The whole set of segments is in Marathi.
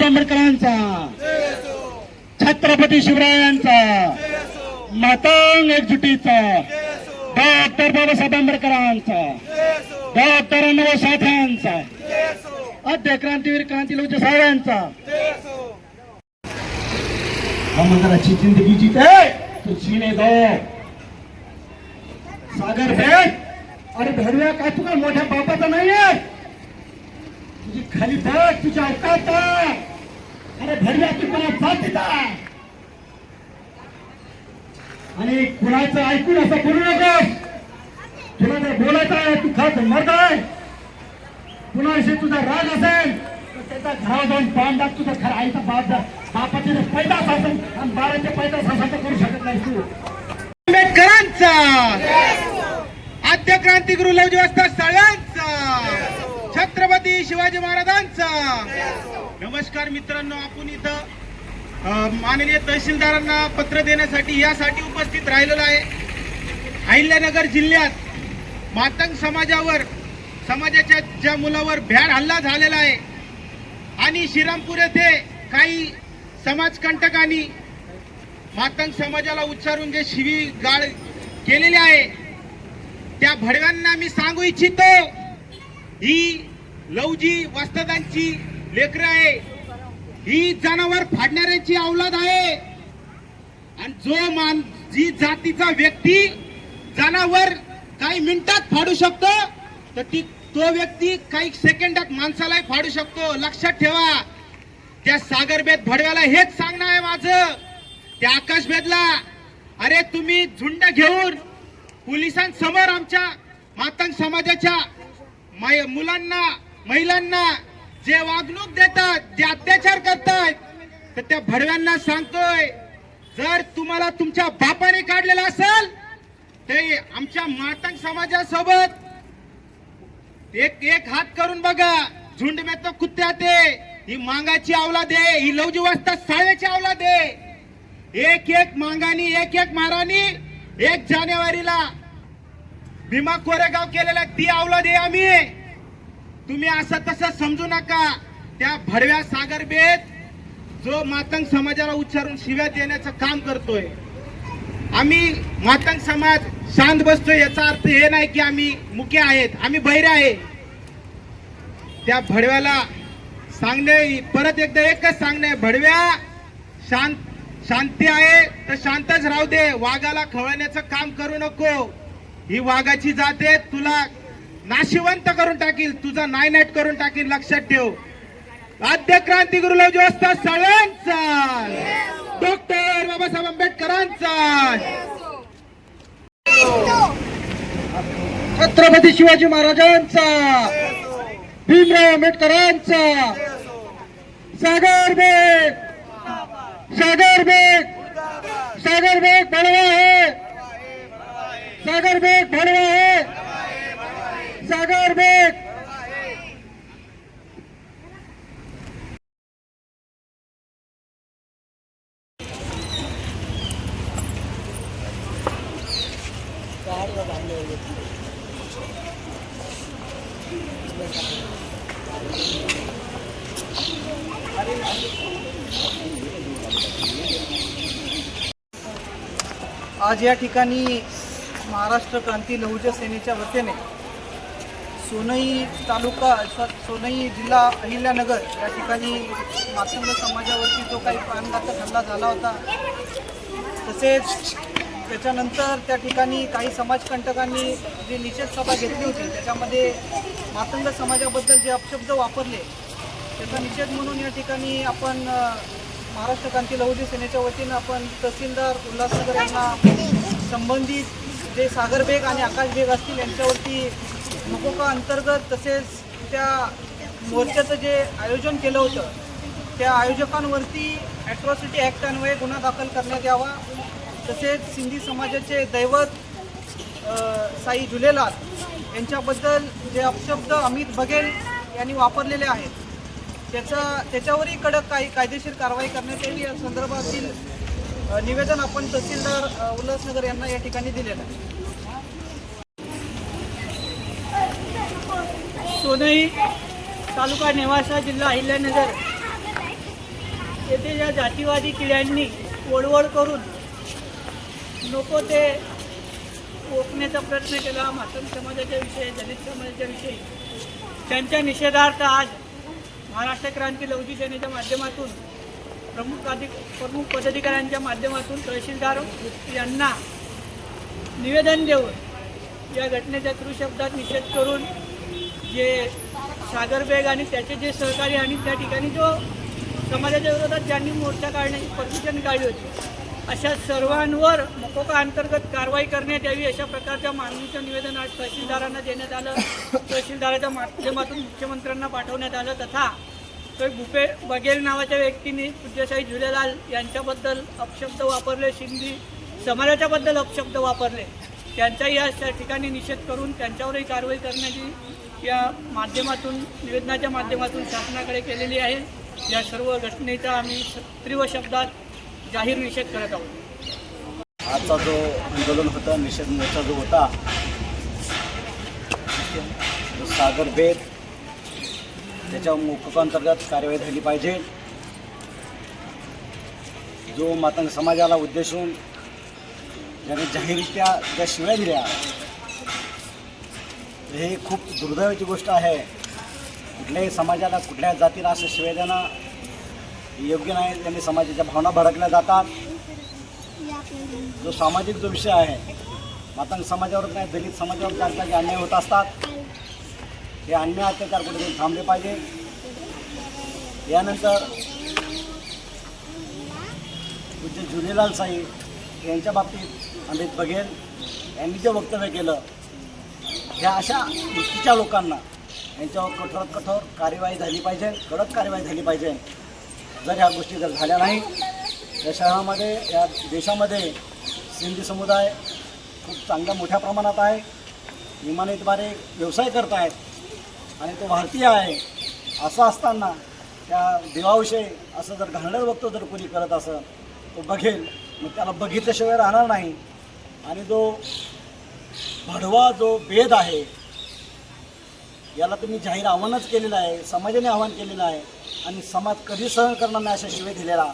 बाबासाहेब आंबेडकरांचा छत्रपती शिवरायांचा. मातंग एकजुटीचा. डॉक्टर बाबासाहेब आंबेडकरांचा. डॉक्टर अण्णाभाऊ साठ्यांचा आद्य क्रांतीवीर क्रांती क्रांतीलोक साहेबांचा. हम जराची जिंदगी जीते. तो जीने दो. सागर भेट अरे भेडव्या काय तू मोठ्या बापाचा नाहीये? तुझी खाली बघ तुझ्या अवकात अरे भेडव्या तू कोणा जातीचा आणि कुणाचं ऐकून असं करू नकोस. तुला जर बोलायचं आहे तू खात मरत आहे. कुणाविषयी तुझा राग असेल तर त्याचा घरावर जाऊन पान टाक तुझा खरा आईचा बाप बापाचे जर पैदास असेल आणि बाराचे पैदास असेल तर करू शकत नाही तू. आंबेडकरांचा! आद्य क्रांतिगुरु लवजी वस्ता सगळ्यांचा छत्रपती शिवाजी महाराजांचा! नमस्कार मित्रांनो आपण इथं माननीय तहसीलदारांना पत्र देण्यासाठी यासाठी उपस्थित राहिलेलो आहे. अहिल्यानगर जिल्ह्यात मातंग समाजावर समाजाच्या ज्या मुलावर भ्याड हल्ला झालेला आहे आणि श्रीरामपूर येथे काही समाजकंटकांनी मातंग समाजाला उच्चारून जे शिवी गाळ केलेली आहे त्या भडव्यांना मी सांगू इच्छितो ही लवजी वस्तदांची लेकर आहे. ही जनावर फाडणाऱ्याची औलाद आहे. आणि जो मान जी जातीचा व्यक्ती जनावर काही मिनिटात फाडू शकतो तर ती तो व्यक्ती काही सेकंडात माणसालाही फाडू शकतो. लक्षात ठेवा. त्या सागरबेद भडव्याला हेच सांगणं आहे माझं. त्या आकाशभेदला अरे तुम्ही झुंड घेऊन पोलिसांसमोर आमच्या मातंग समाजाच्या मुलांना महिलांना जे वागणूक देतात जे अत्याचार करतात तर त्या भडव्यांना सांगतोय जर तुम्हाला तुमच्या बापाने काढलेला असेल ते आमच्या मातंग समाजासोबत एक एक हात करून बघा झुंड में तो कुत्त्या ही मांगाची आवला दे ही लवजी वाजता साळ्याची आवला दे एक एक मांगानी एक एक मारानी एक जानेवारीला भीमा कोरेगाव केलेला ती आवला दे आम्ही. तुम्ही असं तसं समजू नका. त्या भडव्या सागर बेत जो मातंग समाजाला उच्चारून शिव्या देण्याचं काम करतोय. आम्ही मातंग समाज शांत बसतोय याचा अर्थ हे नाही की आम्ही मुके आहेत आम्ही बहिरे आहे. त्या भडव्याला सांगणे परत एकदा एकच सांगणे भडव्या शांत शांती आहे तर शांतच राहू दे. वाघाला खवळण्याचं काम करू नको. ही वाघाची जाते तुला नाशिवंत करून टाकील तुझा नायनाट करून टाकील लक्षात ठेव. आद्य क्रांतीगुरु जो वस्ता सगळ्यांचा. डॉक्टर बाबासाहेब आंबेडकरांचा. छत्रपती शिवाजी महाराजांचा. भीमराव आंबेडकरांचा. सागर बेग. सागर बेग. सागर बेग भडवा आहे. सागर बेग भडवा आहे. सागर बेग! आज या ठिकाणी महाराष्ट्र क्रांती लहुजा सेनेच्या वतीने सोनई तालुका सोनई जिल्हा अहिल्यानगर या ठिकाणी मातंग समाजावरती जो काही प्राणघातक हल्ला झाला होता तसेच त्याच्यानंतर त्या ठिकाणी काही समाजकंटकांनी जी निषेध सभा घेतली होती त्याच्यामध्ये मातंग समाजाबद्दल जे अपशब्द वापरले त्याचा निषेध म्हणून या ठिकाणी आपण महाराष्ट्र क्रांती लहुजी सेनेच्या वतीनं आपण तहसीलदार उल्हासनगर यांना संबंधित जे सागर बेग आणि आकाश बेग असतील यांच्यावरती मकोका अंतर्गत तसेच त्या मोर्चाचं जे आयोजन केलं होतं त्या आयोजकांवरती ॲट्रॉसिटी ॲक्ट अन्वये गुन्हा दाखल करण्यात यावा. तसेच सिंधी समाजाचे दैवत साई झुलेलाल यांच्याबद्दल जे अपशब्द अमित बघेल यांनी वापरलेले आहेत. त्याचा त्याच्यावरही कडक काही कायदेशीर कारवाई करण्यात यावी. या संदर्भातील निवेदन आपण तहसीलदार उल्हासनगर यांना या ठिकाणी दिलेलं आहे. सोनई तालुका नेवासा जिल्हा अहिल्यानगर येथे या जातीवादी किड्यांनी वळवळ करून नको ते ओकण्याचा प्रयत्न केला. मातम समाजाच्या विषयी दलित समाजाच्या विषयी. त्यांच्या निषेधार्थ आज महाराष्ट्र क्रांती लवजी सेनेच्या माध्यमातून प्रमुख अधिक प्रमुख पदाधिकाऱ्यांच्या माध्यमातून तहसीलदार यांना निवेदन देऊन या घटनेच्या त्रुशब्दात निषेध करून जे सागर बेग आणि त्याचे जे सहकारी आणि त्या ठिकाणी जो समाजाच्या विरोधात ज्यांनी मोर्चा काढण्याची परमिशन काढली होती अशा सर्वांवर मकोका अंतर्गत कारवाई करण्यात यावी अशा प्रकारच्या मागणीचं निवेदन आज तहसीलदारांना देण्यात आलं. तहसीलदाराच्या माध्यमातून मुख्यमंत्र्यांना पाठवण्यात आलं तथा तो भूपे बघेल नावाच्या व्यक्तीने पूज्यशाही झुलेलाल यांच्याबद्दल अपशब्द वापरले शिंदी समाजाच्याबद्दल अपशब्द वापरले. त्यांचाही या ठिकाणी निषेध करून त्यांच्यावरही कारवाई करण्याची या माध्यमातून निवेदनाच्या माध्यमातून शासनाकडे केलेली आहे. या सर्व घटनेचा आम्ही तीव्र शब्दात जाहीर निषेध करत आहोत. आजचा जो आंदोलन होता निषेध मोर्चा जो होता जो सागर बेद त्याच्या मोकोकांतर्गत कार्यवाही झाली पाहिजे. जो मातंग समाजाला उद्देशून ज्याने जाहीररित्या ज्या शिव्या दिल्या हे खूप दुर्दैवाची गोष्ट आहे. कुठल्याही समाजाला कुठल्या जातीला असं शिव्या देणं योग्य नाही. त्यांनी समाजाच्या भावना भडकल्या जातात. जो सामाजिक जो विषय आहे मातंग समाजावर नाही दलित समाजावर त्या जागी अन्याय होत असतात हे अन्याय अत्याचार कुठेतरी थांबले पाहिजे. यानंतर पूज्य जुनेलाल साई यांच्या बाबतीत अमित बघेल. यांनी जे वक्तव्य केलं ह्या अशा वृत्तीच्या लोकांना यांच्यावर कठोरात कठोर कार्यवाही झाली पाहिजे कडक कार्यवाही झाली पाहिजे. जर ह्या गोष्टी जर झाल्या नाही या शहरामध्ये या देशामध्ये सिंधी समुदाय खूप चांगल्या मोठ्या प्रमाणात आहे. विमानेद्वारे व्यवसाय करत आहेत आणि तो भारतीय आहे. असं असताना त्या देवाविषयी असं जर घाणडं बघतो जर कोणी करत असं तो बघेल. मग त्याला बघितल्याशिवाय राहणार नाही. आणि जो भडवा जो भेद आहे याला तुम्ही जाहीर आव्हानच केलेलं आहे समाजाने आव्हान केलेलं आहे आणि समाज कधी सहन करणार नाही अशा शिवाय दिलेला.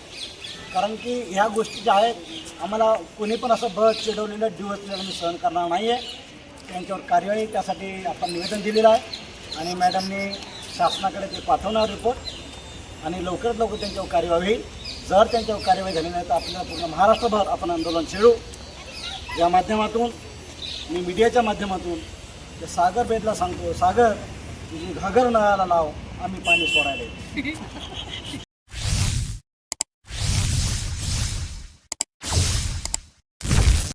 कारण की ह्या गोष्टी ज्या आहेत आम्हाला कोणी पण असं बळ चिडवलेलं डिवचलेलं मी सहन करणार नाही आहे त्यांच्यावर कार्यवाही त्यासाठी आपण निवेदन दिलेलं आहे. आणि मॅडमनी शासनाकडे ते पाठवणार रिपोर्ट आणि लवकरात लवकर त्यांच्यावर कार्यवाही होईल. जर त्यांच्यावर कार्यवाही झाली नाही तर आपल्याला पूर्ण महाराष्ट्रभर आपण आंदोलन छेडू. या माध्यमातून मी मीडियाच्या माध्यमातून त्या सागर बेदला सांगतो सागर तुझी घागर नळाला लाव आम्ही पाणी सोडायला येतो.